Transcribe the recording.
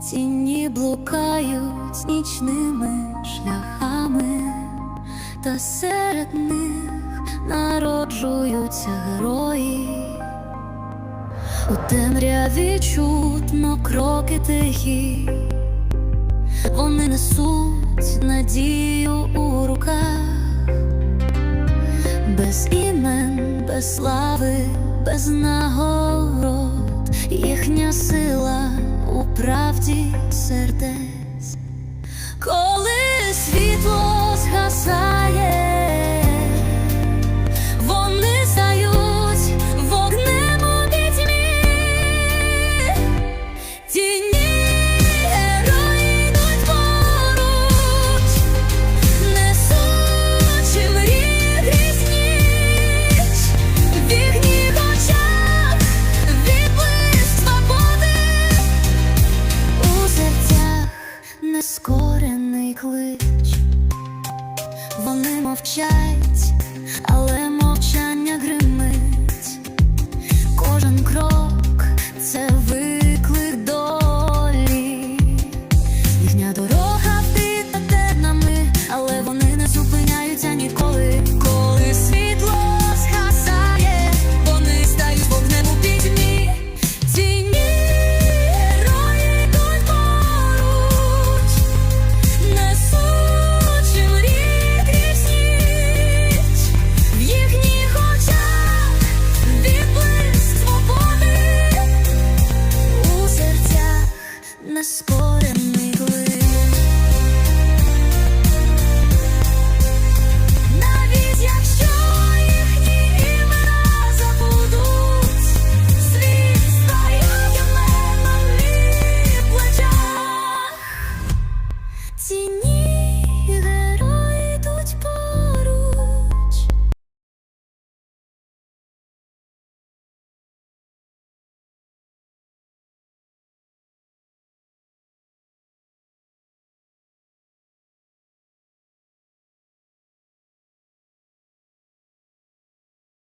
Тіні блукають нічними шляхами, та серед них народжуються герої, у темряві чутно кроки тихі, вони несуть надію у руках, без імен, без слави, без нагород їхня сила у правді сердець. мовчать, але.